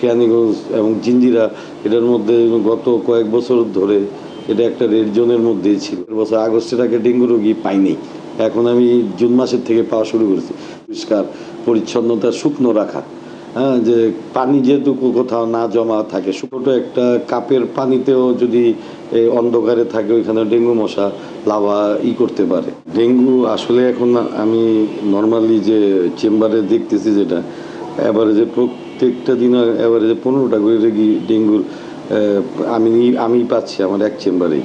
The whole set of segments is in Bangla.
কেরানীগঞ্জ এবং জিঞ্জিরা এটার মধ্যে গত কয়েক বছর ধরে এটা একটা রেড জোনের মধ্যেই ছিল। বছর আগস্টের আগে ডেঙ্গু রোগী পাইনি। এখন আমি জুন মাসের থেকে পাওয়া শুরু করেছি। পরিষ্কার, পরিচ্ছন্নতা, শুকনো রাখা। হ্যাঁ যে পানি যেহেতু কোথাও না জমা থাকে, ছোটো একটা কাপের পানিতেও যদি অন্ধকারে থাকে, ওইখানে ডেঙ্গু মশা, লাভা ই করতে পারে। ডেঙ্গু আসলে এখন আমি নর্মালি যে চেম্বারে দেখতেছি যেটা অ্যাভারেজে প্রত্যেকটা দিন অ্যাভারেজে পনেরোটা করে রোগী ডেঙ্গুর আমি আমি পাচ্ছি আমার এক চেম্বারেই।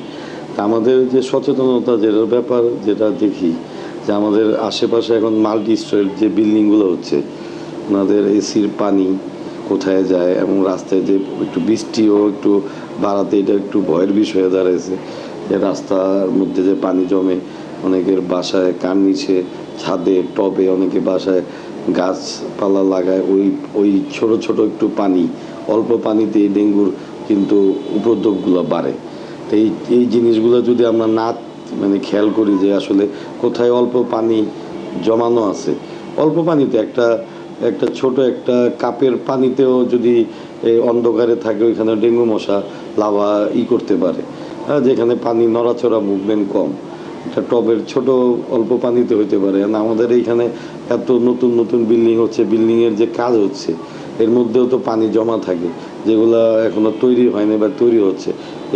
তা আমাদের যে সচেতনতা যেটার ব্যাপার, যেটা দেখি যে আমাদের আশেপাশে এখন মাল্টি স্টোরের যে বিল্ডিংগুলো হচ্ছে, ওনাদের এসির পানি কোথায় যায় এবং রাস্তায় যে একটু বৃষ্টিও একটু বাড়াতে এটা একটু ভয়ের বিষয়ে দাঁড়িয়েছে যে রাস্তার মধ্যে যে পানি জমে, অনেকের বাসায় কান নিচে ছাদে, টবে অনেকে বাসায় গাছপালা লাগায়, ওই ওই ছোট ছোট একটু পানি, অল্প পানিতে ডেঙ্গুর কিন্তু উপদ্রবগুলো বাড়ে। তো এই এই জিনিসগুলো যদি আমরা না মানে খেয়াল করি যে আসলে কোথায় অল্প পানি জমানো আছে। অল্প পানিতে একটা একটা ছোট একটা কাপের পানিতেও যদি অন্ধকারে থাকে ওইখানে ডেঙ্গু মশা, লাভা ই করতে পারে। যেখানে পানি নড়াচড়া মুভমেন্ট কম। একটা টবের ছোট অল্প পানিতে হইতে পারে। আর আমাদের এইখানে এত নতুন নতুন বিল্ডিং হচ্ছে বিল্ডিংয়ের যে কাজ হচ্ছে, এর মধ্যেও তো পানি জমা থাকে, যেগুলা এখনও তৈরি হয়নি বা তৈরি হচ্ছে।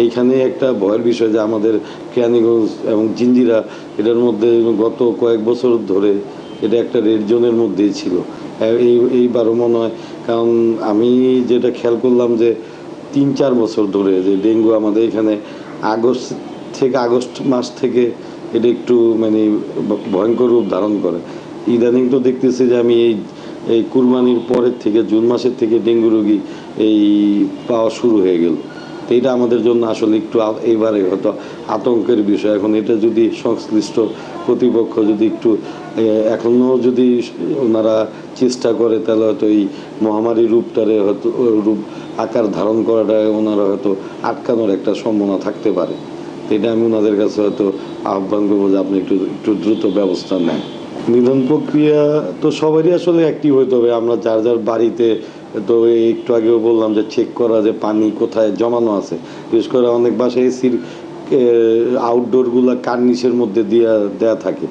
এইখানে একটা ভয়ের বিষয় যে আমাদের কেরানীগঞ্জ এবং জিঞ্জিরা এটার মধ্যে গত কয়েক বছর ধরে এটা একটা রেড জোনের মধ্যেই ছিল। এই, এইবারও মনে হয়, কারণ আমি যেটা খেয়াল করলাম যে তিন, চার বছর ধরে যে ডেঙ্গু আমাদের এখানে আগস্ট থেকে আগস্ট মাস থেকে এটা একটু মানে ভয়ঙ্কর রূপ ধারণ করে। ইদানিং তো দেখতেছি যে আমি এই এই কুরবানির পরের থেকে জুন মাসের থেকে ডেঙ্গু রোগী এই পাওয়া শুরু হয়ে গেল। তো এটা আমাদের জন্য আসলে একটু এইবারে হয়তো আতঙ্কের বিষয়। এখন এটা যদি সংশ্লিষ্ট কর্তৃপক্ষ যদি একটু এ, এখনও যদি ওনারা চেষ্টা করে তাহলে হয়তো এই মহামারী রূপটারে হয়তো রূপ আকার ধারণ করাটা ওনারা হয়তো আটকানোর একটা সম্ভাবনা থাকতে পারে। এটা আমি ওনাদের কাছে হয়তো আহ্বান করব যে আপনি একটু একটু দ্রুত ব্যবস্থা নেন। নিধন প্রক্রিয়া তো সবারই আসলে অ্যাক্টিভ হইতে হবে। আমরা যার যার বাড়িতে তো একটু আগেও বললাম যে চেক করা যে পানি কোথায় জমানো আছে। বিশেষ করে অনেক বাসায় এসির আউটডোরগুলো কার্নিশের মধ্যে দেওয়া দেয়া থাকে।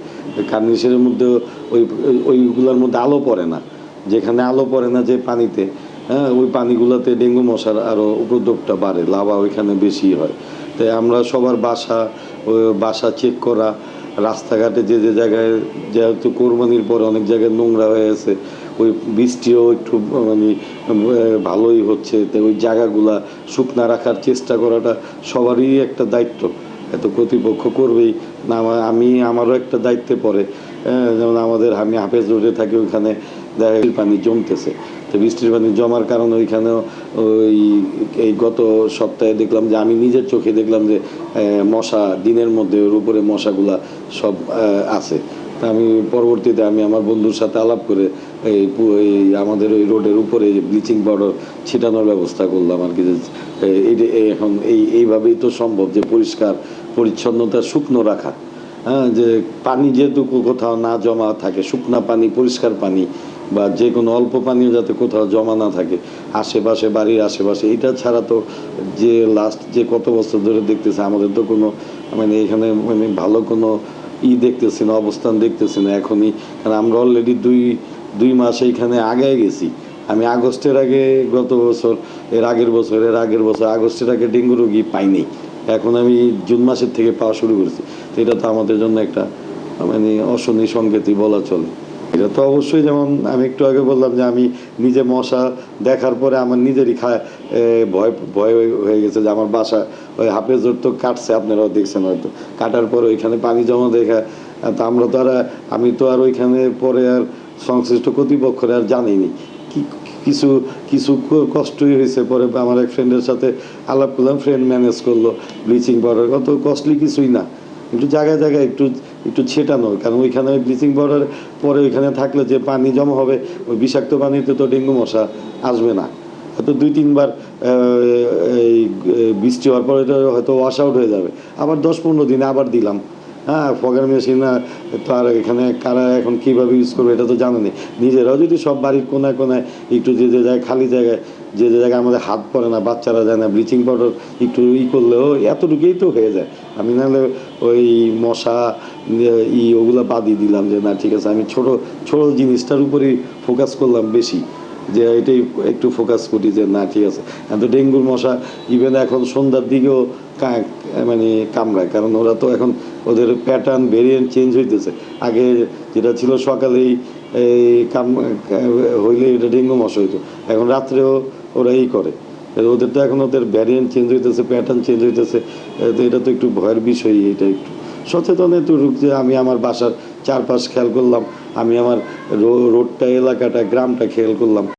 কার্নিশের মধ্যে ওই, ওইগুলোর মধ্যে আলো পড়ে না। যেখানে আলো পড়ে না যে পানিতে হ্যাঁ ওই পানিগুলোতে ডেঙ্গু মশার আরও উপদ্রবটা বাড়ে, লাভা ওইখানে বেশি হয়। তাই আমরা সবার বাসা বাসা চেক করা, রাস্তাঘাটে যে যে জায়গায় যেহেতু কোরবানির পরে অনেক জায়গায় নোংরা হয়ে আছে ওই বৃষ্টিও একটু মানে ভালোই হচ্ছে, তো ওই জায়গাগুলা শুকনা রাখার চেষ্টা করাটা সবারই একটা দায়িত্ব। এত কর্তৃপক্ষ করবেই, না আমি আমারও একটা দায়িত্বে পড়ে যেমন আমাদের আমি হাফেজ রোডে থাকি, ওইখানে দেখা পানি জমতেছে। তো বৃষ্টির পানি জমার কারণে ওইখানেও ওই এই গত সপ্তাহে দেখলাম যে আমি নিজের চোখে দেখলাম যে মশা, দিনের মধ্যে ওর উপরে মশাগুলা সব আছে। আমি পরবর্তীতে আমি আমার বন্ধুর সাথে আলাপ করে এই আমাদের ওই রোডের উপরে ব্লিচিং পাউডার ছিটানোর ব্যবস্থা করলাম আর কি যে এখন এই, এইভাবেই তো সম্ভব যে পরিষ্কার, পরিচ্ছন্নতা, শুকনো রাখা। হ্যাঁ যে পানি যেহেতু কোথাও না জমা থাকে, শুকনা পানি, পরিষ্কার পানি বা যে কোনো অল্প পানিও যাতে কোথাও জমা না থাকে, আশেপাশে, বাড়ির আশেপাশে এটা ছাড়া তো যে লাস্ট যে কত বছর ধরে দেখতেছে, আমাদের তো কোনো মানে এখানে মানে ভালো কোনো ই দেখতেছি না, অবস্থান দেখতেছি না এখনই। কারণ আমরা অলরেডি দুই দুই মাস এইখানে আগায় গেছি। আমি আগস্টের আগে গত বছর, এর আগের বছর, এর আগের বছর, আগস্টের আগে ডেঙ্গু রোগী পাইনি। এখন আমি জুন মাসের থেকে পাওয়া শুরু করেছি। এটা তো আমাদের জন্য একটা মানে অশনি সংকেতই বলা চলে। এটা তো অবশ্যই যেমন আমি একটু আগে বললাম যে আমি নিজে মশা দেখার পরে আমার নিজেরই খায় ভয় ভয় হয়ে- গেছে যে আমার বাসা ওই হাফেজর তো কাটছে, আপনারাও দেখছেন হয়তো। কাটার পরে ওইখানে পানি জমা দেখা তা আমরা তো আর, আমি তো আর ওইখানে পরে আর সংশ্লিষ্ট কর্তৃপক্ষরে আর জানিনি। কি, কিছু কিছু কষ্টই হয়েছে। পরে আমার এক ফ্রেন্ডের সাথে আলাপ করলাম ফ্রেন্ড ম্যানেজ করল ব্লিচিং পাউডার কত কস্টলি কিছুই না। একটু জায়গায় জায়গায় একটু একটু ছেটানো, কারণ ওইখানে ব্লিচিং পাউডার পরে ওইখানে থাকলে যে পানি জমা হবে, ওই বিষাক্ত পানিতে তো ডেঙ্গু মশা আসবে না। হয়তো দুই, তিনবার এই বৃষ্টি হওয়ার পরে হয়তো ওয়াশ আউট হয়ে যাবে। আবার দশ, পনেরো দিনে আবার দিলাম। হ্যাঁ ফগার মেশিন আর এখানে কারা এখন কীভাবে ইউজ করবে এটা তো জানা নেই। নিজেরাও যদি সব বাড়ির কোনায় কোনায় একটু যে যে জায়গায়, খালি জায়গায়, যে যে জায়গায় আমাদের হাত পড়ে না, বাচ্চারা যায় না ব্লিচিং পাউডার একটু ই করলেও এতটুকুই তো হয়ে যায়। আমি নাহলে ওই মশা, ই ওগুলো বাদই দিলাম যে, না, ঠিক আছে, আমি ছোট ছোট জিনিসটার উপরেই ফোকাস করলাম বেশি। যে এটাই একটু ফোকাস করি যে, না, ঠিক আছে। এত ডেঙ্গুর মশা ইভেন এখন সন্ধ্যার দিকেও মানে কামড়ায়, কারণ ওরা তো এখন ওদের প্যাটার্ন ভেরিয়েন্ট চেঞ্জ হইতেছে। আগে যেটা ছিল সকালেই এই কাম হইলে এটা ডেঙ্গু মশা হইতো। এখন রাত্রেও ওরা এই করে। ওদের তো এখন ওদের ভ্যারিয়েন্ট চেঞ্জ হইতেছে প্যাটার্ন চেঞ্জ হইতেছে। তো এটা তো একটু ভয়ের বিষয় এটা একটু। সচেতন একটু যে আমি আমার বাসার চারপাশ খেয়াল করলাম, আমি আমার রোডটা, এলাকাটা, গ্রামটা খেয়াল করলাম।